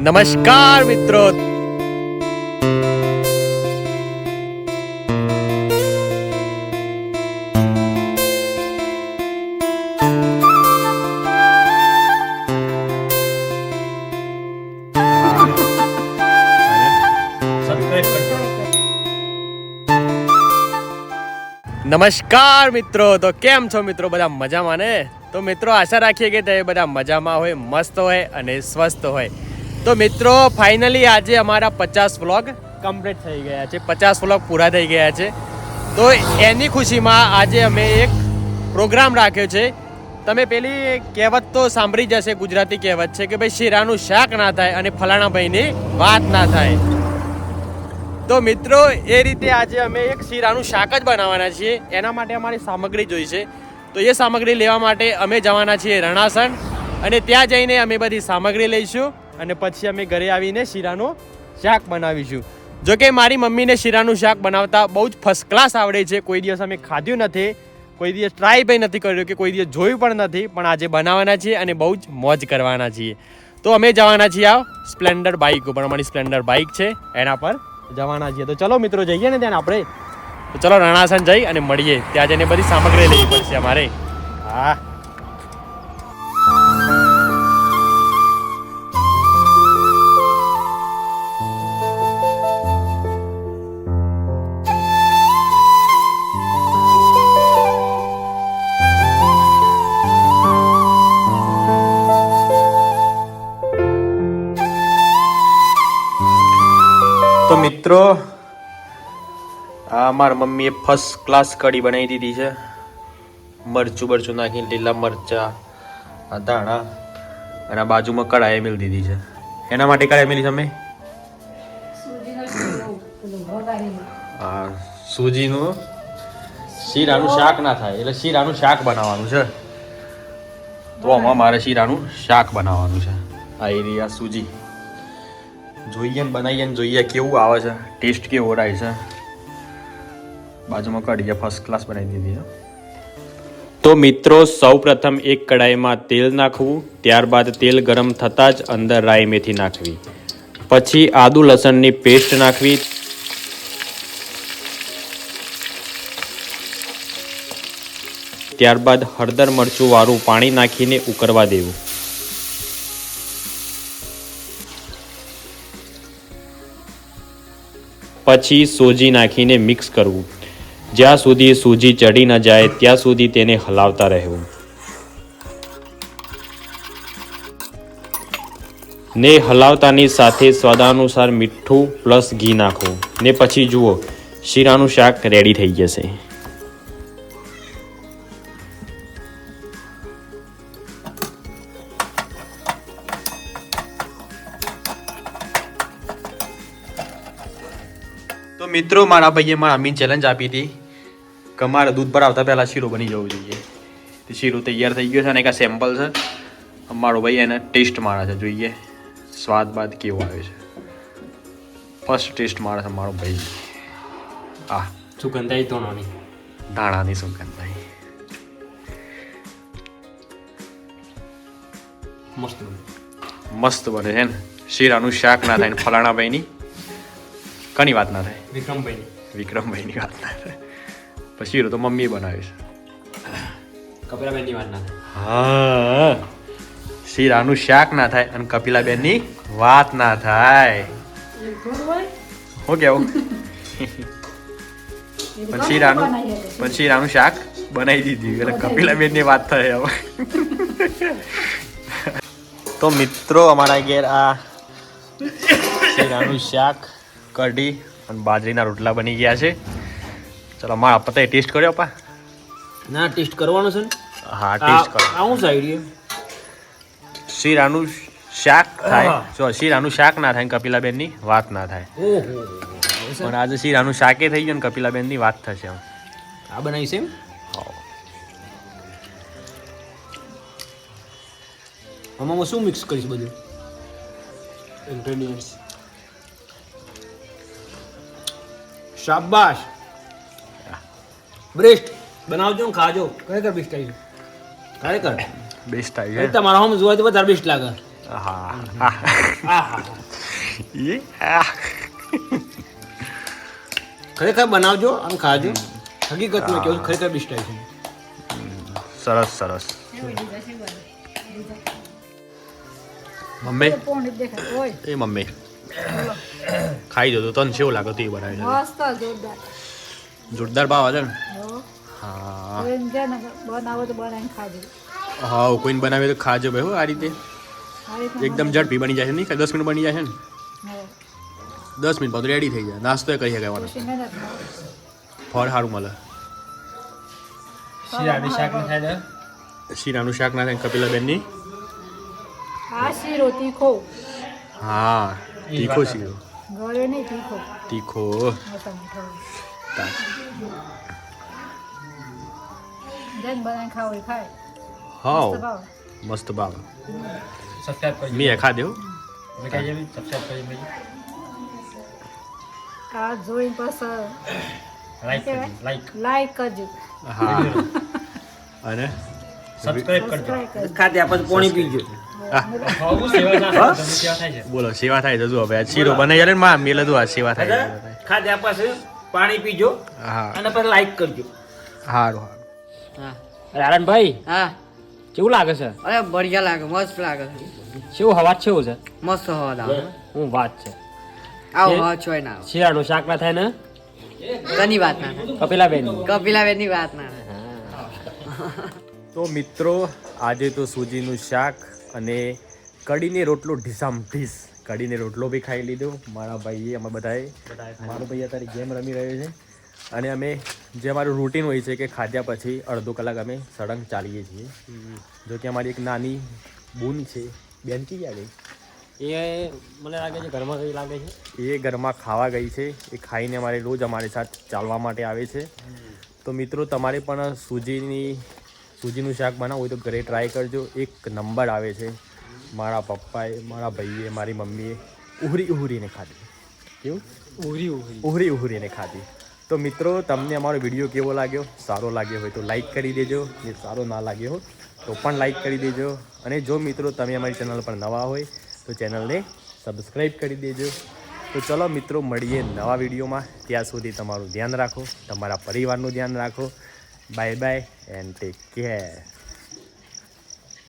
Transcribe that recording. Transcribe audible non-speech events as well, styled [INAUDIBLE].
નમસ્કાર મિત્રો. નમસ્કાર મિત્રો. તો કેમ છો મિત્રો? બધા મજામાં ને? તો મિત્રો, આશા રાખીએ કે તમે બધા મજામાં હોય, મસ્ત હોય અને સ્વસ્થ હોય. તો મિત્રો ફાઇનલી આજે અમારા પચાસ વ્લોગ કમ્પ્લીટ થઈ ગયા છે. પચાસ વ્લોગ પૂરા થઈ ગયા છે. તો એની ખુશીમાં આજે અમે એક પ્રોગ્રામ રાખ્યો છે. તમે પેલી કહેવત તો સાંભળી જશે ગુજરાતી કહેવત છે કે ભાઈ, શીરાનું શાક ના થાય અને ફલાણા ભાઈની વાત ના થાય. તો મિત્રો, એ રીતે આજે અમે એક શીરાનું શાક જ બનાવવાના છીએ. એના માટે અમારી સામગ્રી જોઈશે તો એ સામગ્રી લેવા માટે અમે જવાના છીએ રણાસણ અને ત્યાં જઈને અમે બધી સામગ્રી લઈશું. અને પછી અમે ઘરે આવીને શીરાનું શાક બનાવીશું. જો કે મારી મમ્મીને શીરાનું શાક બનાવતા બહુ જ ફર્સ્ટ ક્લાસ આવડે છે. કોઈ દિવસ અમે ખાધું નથી, કોઈ દિવસ ટ્રાય પણ નથી કર્યો કે કોઈ દિવસ જોયું પણ નથી, પણ આજે બનાવવાના છીએ અને બહુ જ મોજ કરવાના છીએ. તો અમે જવાના છીએ આ સ્પ્લેન્ડર બાઇક ઉપર. અમારી સ્પ્લેન્ડર બાઇક છે, એના પર જવાના છીએ. તો ચલો મિત્રો, જઈએ ને ત્યાં આપણે. તો ચલો રણાસન જઈ અને મળીએ. ત્યાં જઈને બધી સામગ્રી લેવી પડશે અમારે. હા. મિત્રો, આ મારા મમ્મીએ ફર્સ્ટ ક્લાસ કઢી બનાવી દીધી છે. મરચું બરચું નાખીને, લીલા મરચા ધાણા, અને આ બાજુમાં કઢાઈ મેળ દીધી છે. એના માટે કઢાઈ મેલી તમે હા સૂજીનું શીરાનું શાક ના થાય, એટલે શીરાનું શાક બનાવવાનું છે. તો આમાં મારે શીરાનું શાક બનાવવાનું છે. આ એરિયા સૂજી. જોઈએ ને બનાવીએ ને જોઈએ કેવું આવે છે. ટેસ્ટ કેવો રહે છે. બાજુમાં કઢીએ ફર્સ્ટ ક્લાસ બનાવી દીધી છે તો મિત્રો સૌ પ્રથમ એક કડાઈમાં તેલ નાખવું, ત્યારબાદ તેલ ગરમ થતાં જ અંદર રાઈ મેથી નાખવી. પછી આદુ લસણની પેસ્ટ નાખવી. ત્યારબાદ હળદર મરચું વાળું પાણી નાખીને ઉકળવા દેવું. પછી સોજી નાખીને મિક્સ કરવું. જ્યાં સુધી સૂજી ચડી ન જાય, ત્યાં સુધી તેને હલાવતા રહેવું. ને હલાવતાની સાથે સ્વાદાનુસાર મીઠું પ્લસ ઘી નાખવું. ને પછી જુઓ, શીરાનું શાક રેડી થઈ જશે. મિત્રો મારા ભાઈએ મારા અમીન ચેલેન્જ આપી હતી કે મારે દૂધ ભરાવતા પહેલાં શીરો બની જવું જોઈએ. તે શીરો તૈયાર થઈ ગયો છે અને એક સેમ્પલ છે. મારો ભાઈ એને ટેસ્ટ મારે છે જોઈએ. સ્વાદ બાદ કેવો આવે છે. ફર્સ્ટ ટેસ્ટ મારે છે મારો ભાઈ. આ સુગંધાઈ તોણોની ધાણાની સુગંધાઈ. મસ્ત મસ્ત બને છે ને. શીરાનું શાક ના થાય ફલાણા ભાઈની. કની વાત ના થાય? વિક્રમભાઈની. વિક્રમભાઈની વાત ના થાય. પછી શીરો તો મમ્મીએ બનાવ્યો છે કપિલાબેનની વાત ના હા. શીરાનું શાક ના થાય અને કપિલાબેનની વાત ના થાય. શું કેવું? પણ શીરાનું પણ શીરાનું શાક બનાવી દીધી એટલે કપિલાબેનની વાત થાય હવે. [LAUGHS] તો મિત્રો અમારા ઘેર આ શીરાનું શાક કઢી અને બાજરીના રોટલા બની ગયા છે. ચલો મારા પતાએ ટેસ્ટ કર્યો પા ના ટેસ્ટ કરવાનો છે ને? હા ટેસ્ટ કરો. આ હું સાઈડ શીરાનું શાક થાય. જો શીરાનું શાક ના થાય ને કપિલાબેનની વાત ના થાય. ઓહો પણ આજે શીરાનું શાકે થઈ ગયું ને કપિલાબેનની વાત થશે આ બનાવી છે એમ? આમાં શું મિક્સ કરીશ બધું? ઇન્ગ્રેડિયન્ટ્સ શાબાશ. બ્રેસ્ટ. બનાવજો ને ખાજો. ખરેખર બેસ્ટ આવી ખરેખર. બેસ્ટ આવી તમારા હોમ જોવા તો વધારે બેસ્ટ લાગે. હા હા. ખરેખર બનાવજો અને ખાજો. હકીકતમાં કેવું ખરેખર બેસ્ટ છે સરસ સરસ. મમ્મી? પોણી દેખાય. ઓય. એ મમ્મી. ખાઈ જતો તને કેવું લાગે તું એ બનાવી મસ્ત જોરદાર. જોરદાર ભાવ છે ને? હા. બનાવો તો બનાવીને ખાજો. હા કોઈને બનાવે તો ખાજો ભાઈ હો આ રીતે. એકદમ ઝડપી બની જાય છે નહીં દસ મિનિટ બની જાય છે ને? દસ મિનિટ પછી રેડી થઈ જાય. નાસ્તો કરી શકાય ફળ સારું મળે. શીરાનું શાક ના થાય શીરાનું શાક ના થાય કપિલાબેનની હા શીરો તીખો હા તીખો શીરો. ગળ્યો નહીં તીખો. તીખો. જેને બનાવીને ખાવો એ ખાય. મસ્ત હા મસ્ત ભાવ. સબસ્ક્રાઇબ કરજો મેં ખા દેવું મેં કહી દેવી સબસ્ક્રાઇબ કરી મેં આ જોઈને પાછા લાઈક લાઈક લાઈક કરજો હા. અને સબસ્ક્રાઇબ કરજો. ખાધ્યા પછી પાણી પીજો. છે બોલો સેવા થાય છે જો હવે શીરો બનાવી જાય ને માં મેલે તું આ સેવા થાય છે. ખાતે પાસે પાણી પીજો હા. અને પછી લાઈક કરજો. સારું સારું આનંદભાઈ હા. કેવું લાગે છે? અરે બઢિયા લાગે મસ્ત લાગે છે. કેવું હવા કેવું છે? મસ્ત હવા આવે હું વાત છે. આવો એ- હવા છોય ના આવે. શીરાનું શાક ના થાય ને? કની વાત ના. કપિલાબેન કપિલાબેનની વાત ના તો મિત્રો આજે તો સૂજીનું શાક અને કઢીને રોટલો ઢીસામ ઢીસ. કઢીને રોટલો બી ખાઈ લીધો. મારા ભાઈએ અમે બધાએ. મારો ભાઈ અત્યારે ગેમ રમી રહ્યો છે. અને અમે જે અમારું રૂટીન હોય છે કે ખાધ્યા પછી અડધો કલાક અમે સળંગ ચાલીએ છીએ. જો કે અમારી એક નાની બૂન છે. બેન કી ગયા ગઈ? એ મને લાગે છે ઘરમાં કઈ લાગે છે? એ ઘરમાં ખાવા ગઈ છે. એ ખાઈને અમારે રોજ અમારી સાથે ચાલવા માટે આવે છે. તો મિત્રો તમારે પણ સૂજીની સૂજીનું શાક બનાવવું હોય તો ઘરે ટ્રાય કરજો. એક નંબર આવે છે. મારા પપ્પાએ મારા ભાઈએ મારી મમ્મીએ ઉહરી ઉહરીને ખાધી. કેવું? ઉહરી ઉહરી. ઉહરી ઉહરીને ખાધી. તો મિત્રો તમને અમારો વીડિયો કેવો લાગ્યો? સારો લાગ્યો હોય તો લાઈક કરી દેજો. જે સારો ના લાગ્યો હોય તો પણ લાઈક કરી દેજો. અને જો મિત્રો તમે અમારી ચેનલ પર નવા હોય તો ચેનલને સબસ્ક્રાઈબ કરી દેજો. તો ચલો મિત્રો મળીએ નવા વિડીયોમાં. ત્યાં સુધી તમારું ધ્યાન રાખો તમારા પરિવારનું ધ્યાન રાખો. Bye bye and take care